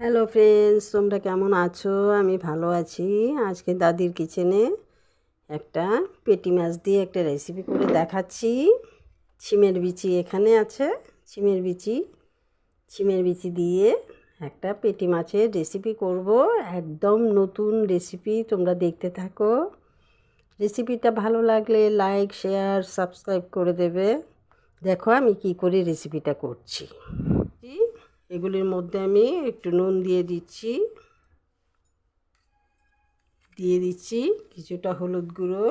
Hello friends তোমরা কেমন আছো? আমি ভালো আছি। আজকে দাদির কিচেনে একটা পেটি মাছ দিয়ে একটা রেসিপি করে দেখাচ্ছি। ছিমের বিচি এখানে আছে। ছিমের বিচি ছিমের বিচি দিয়ে একটা পেটি মাছের রেসিপি করব। একদম নতুন রেসিপি তোমরা দেখতে থাকো। রেসিপিটা ভালো লাগলে লাইক শেয়ার সাবস্ক্রাইব করে দেবে। দেখো আমি কি করে রেসিপিটা করছি। এগুলির মধ্যে আমি একটু নুন দিয়ে দিচ্ছি। দিয়ে দিচ্ছি কিছুটা হলুদ গুঁড়ো।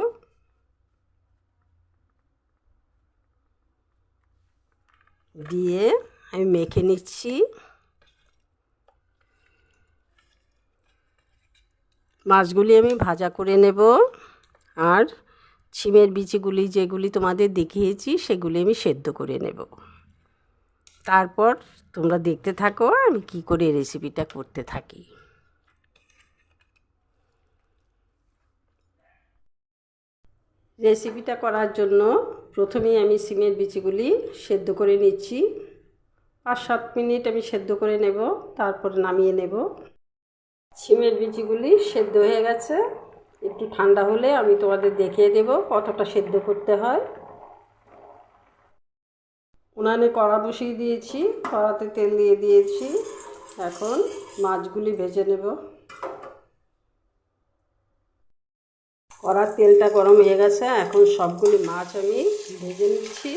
দিয়ে আমি মেখে নিচ্ছি। মাছগুলি আমি ভাজা করে নেব। আর ছিমের বিচিগুলি যেগুলি তোমাদের দেখিয়েছি, সেগুলি আমি সেদ্ধ করে নেব। তারপর তোমরা দেখতে থাকো আমি কি করে রেসিপিটা করতে থাকি। রেসিপিটা করার জন্য প্রথমেই আমি সিমের বিচিগুলি সেদ্ধ করে নিচ্ছি। পাঁচ সাত মিনিট আমি সেদ্ধ করে নেব, তারপর নামিয়ে নেব। সিমের বিচিগুলি সেদ্ধ হয়ে গেছে। একটু ঠান্ডা হলে আমি তোমাদের দেখিয়ে দেব কতটা সেদ্ধ করতে হয়। উনানে কড়া বসিয়ে দিয়েছি, কড়াতে তেল দিয়ে দিয়েছি। এখন মাছগুলি ভেজে নেব। কড়ার তেলটা গরম হয়ে গেছে, এখন সবগুলি মাছ আমি ভেজে নিচ্ছি।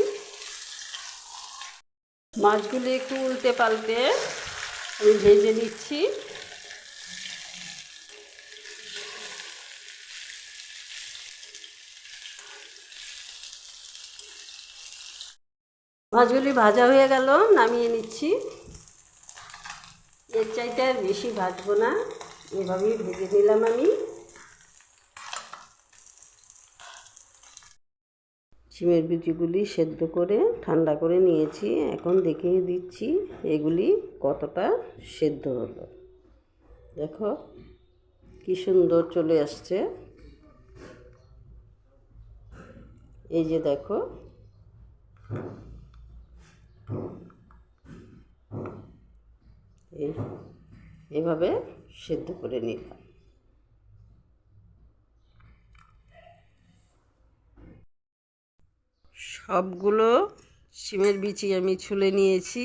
মাছগুলি একটু উল্টে পাল্টে আমি ভেজে নিচ্ছি। মাছগুলি ভাজা হয়ে গেল, নামিয়ে নিচ্ছি। এর চাইতে আর বেশি ভাজবো না, এভাবেই ভেজে নিলাম আমি। সিমের বিচিগুলি সেদ্ধ করে, ঠান্ডা করে নিয়েছি, এখন দেখিয়ে দিচ্ছি এগুলি কতটা সেদ্ধ হলো। দেখো কি সুন্দর চলে আসছে। এই যে দেখো এই এভাবে সেদ্ধ করে নিলাম সবগুলো সিমের বিচি আমি ছুলে নিয়েছি।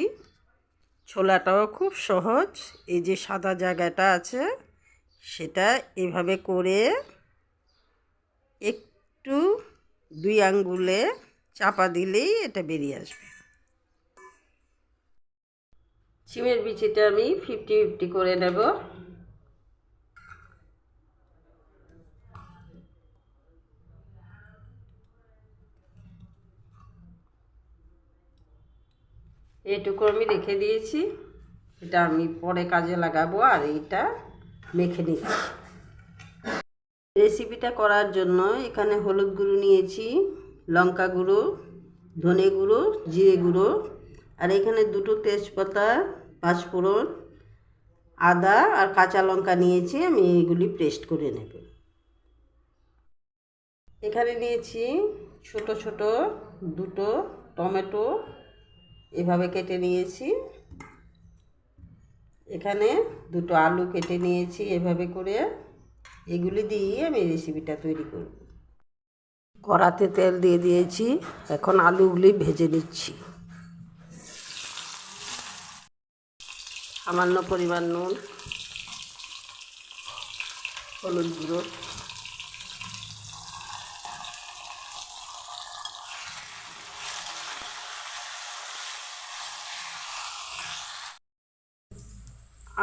ছোলাটাও খুব সহজ। এই যে সাদা জায়গাটা আছে, সেটা এভাবে করে একটু দুই আঙ্গুলে চাপা দিলেই এটা বেরিয়ে আসবে। সিমের বিচিটা আমি ফিফটি ফিফটি করে নেব। এটুকু আমি রেখে দিয়েছি। এটা আমি পরে কাজে লাগাবো আর এইটা মেখে নিচ্ছি। রেসিপিটা করার জন্য এখানে হলুদ গুঁড়ো নিয়েছি, লঙ্কা গুঁড়ো, ধনে গুঁড়ো, জিরে গুঁড়ো, আর এখানে দুটো তেজপাতা পাঁচফোড়ন আদা আর কাঁচা লঙ্কা নিয়েছি, আমি এগুলি পেস্ট করে নেব। এখানে নিয়েছি ছোট ছোট দুটো টমেটো, এভাবে কেটে নিয়েছি। এখানে দুটো আলু কেটে নিয়েছি এভাবে করে। এগুলি দিয়ে আমি রেসিপিটা তৈরি করব। কড়াতে তেল দিয়ে দিয়েছি, এখন আলুগুলি ভেজে নিচ্ছি। সামান্য পরিমাণ নুন, হলুদ গুঁড়ো,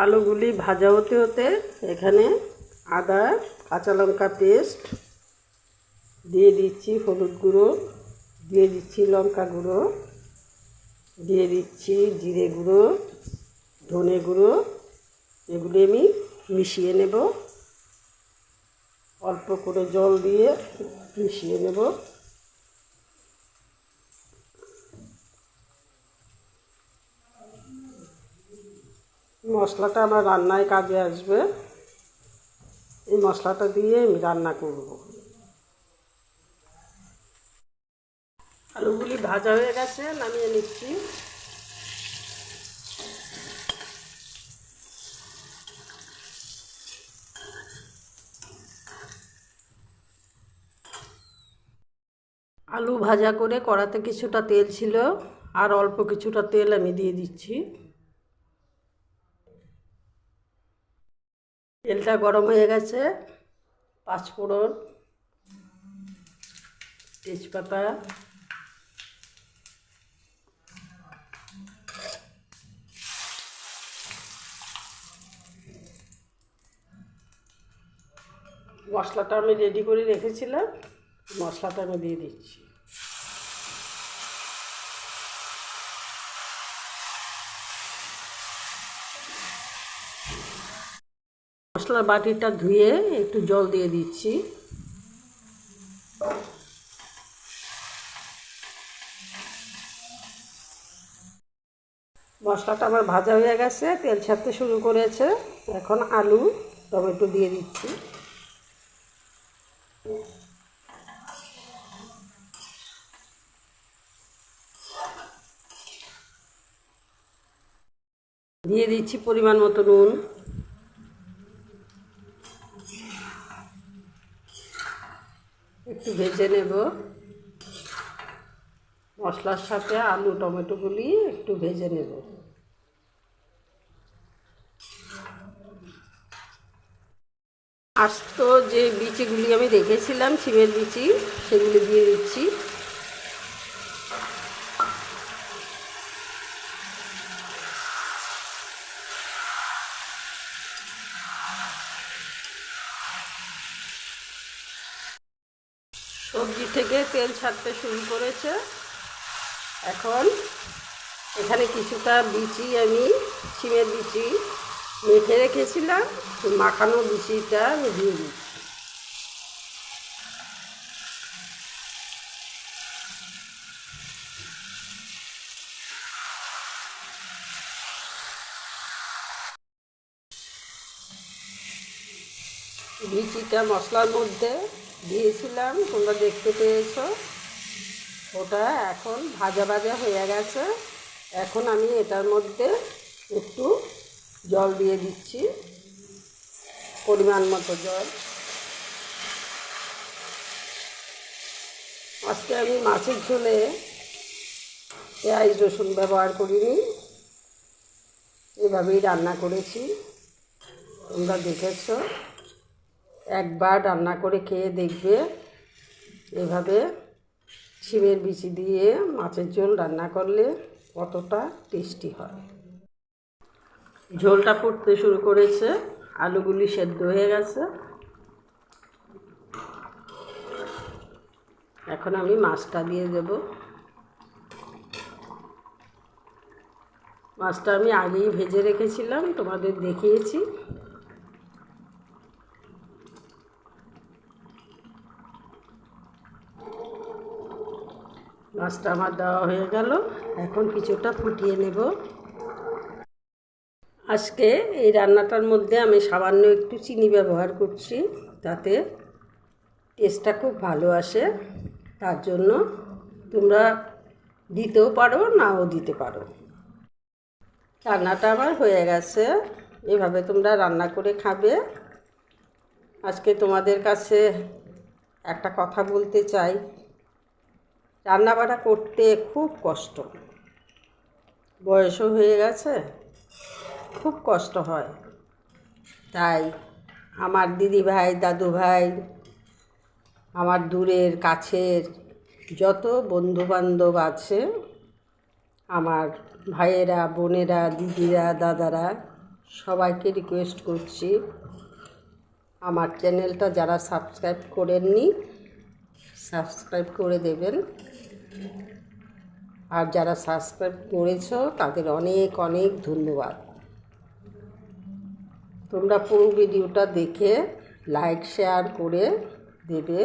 আলুগুলি ভাজা হতে হতে এখানে আদা, কাঁচা লঙ্কা পেস্ট দিয়ে দিচ্ছি, হলুদ গুঁড়ো, দিয়ে দিচ্ছি লঙ্কা গুঁড়ো, দিয়ে দিচ্ছি জিরে গুঁড়ো ধনে গুঁড়ো, এগুলি আমি মিশিয়ে নেব। অল্প করে জল দিয়ে মিশিয়ে নেব। মশলাটা আমার রান্নায় কাজে আসবে। এই মশলাটা দিয়ে আমি রান্না করব। আলুগুলি ভাজা হয়ে গেছে, নামিয়ে নিচ্ছি। আলু ভাজা করে কড়াতে কিছুটা তেল ছিল, আর অল্প কিছুটা তেল আমি দিয়ে দিচ্ছি। তেলটা গরম হয়ে গেছে পাঁচফোড়ন তেজপাতা, মশলাটা আমি রেডি করে রেখেছিলাম, মশলাটা আমি দিয়ে দিচ্ছি। মশলার বাটিটা ধুয়ে একটু জল দিয়ে দিচ্ছি। মশলাটা আমার ভাজা হয়ে গেছে, তেল ছাড়তে শুরু করেছে। এখন আলু, টমেটো দিয়ে দিচ্ছি। দিয়ে দিচ্ছি পরিমাণ মতো নুন। একটু ভেজে নেব। মশলার সাথে আলু টমেটোগুলি একটু ভেজে নেব। আস্ত যে বিচিগুলি আমি রেখেছিলাম সিমের বিচি সেগুলি দিয়ে দিচ্ছি সবজি থেকে তেল ছাড়তে শুরু করেছে। এখন এখানে কিছুটা বিচি আমি সিমের বিচি মেখে রেখেছিলাম। মাখানো বিচিটা আমি দিয়ে দিচ্ছি। বিচিটা মশলার মধ্যে দিয়েছিলাম, তোমরা দেখতে পেয়েছ। ওটা এখন ভাজা ভাজা হয়ে গেছে। এখন আমি এটার মধ্যে একটু জল দিয়ে দিচ্ছি, পরিমাণ মতো জল। আজকে আমি মাছের ঝোলে পেঁয়াজ রসুন ব্যবহার করিনি। এভাবেই রান্না করেছি। তোমরা দেখেছ। একবার রান্না করে খেয়ে দেখবে। এভাবে শিমের বিচি দিয়ে মাছের ঝোল রান্না করলে কতটা টেস্টি হয়। ঝোলটা ফুটতে শুরু করেছে, আলুগুলি সেদ্ধ হয়ে গেছে। এখন আমি মাছটা দিয়ে দেব। মাছটা আমি আগেই ভেজে রেখেছিলাম, তোমাদের দেখিয়েছি। মাছটা আমার দেওয়া হয়ে গেল। এখন কিছুটা ফুটিয়ে নেব। আজকে এই রান্নাটার মধ্যে আমি সামান্য একটু চিনি ব্যবহার করছি, তাতে টেস্টটা খুব ভালো আসে। তার জন্য তোমরা দিতেও পারো, নাও দিতে পারো। রান্নাটা আমার হয়ে গেছে। এভাবে তোমরা রান্না করে খাবে। আজকে তোমাদের কাছে একটা কথা বলতে চাই। রান্নাবাড়া করতে খুব কষ্ট। বয়সও হয়ে গেছে, খুব কষ্ট হয়। তাই আমার দিদি ভাই দাদু ভাই আমার দূরের, কাছের যত বন্ধুবান্ধব আছে, আমার ভাইয়েরা, বোনেরা, দিদিরা, দাদারা, সবাইকে রিকোয়েস্ট করছি, আমার চ্যানেলটা যারা সাবস্ক্রাইব করেননি সাবস্ক্রাইব করে দেবেন। আর যারা সাবস্ক্রাইব করেছ, তাদের অনেক অনেক ধন্যবাদ। তোমরা পুরো ভিডিওটা দেখে লাইক শেয়ার করে দেবে।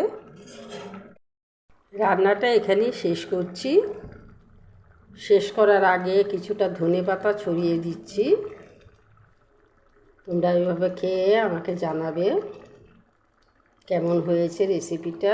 রান্নাটা এখানেই শেষ করছি। শেষ করার আগে কিছুটা ধনে পাতা ছড়িয়ে দিচ্ছি। তোমরা এইভাবে খেয়ে আমাকে জানাবে কেমন হয়েছে রেসিপিটা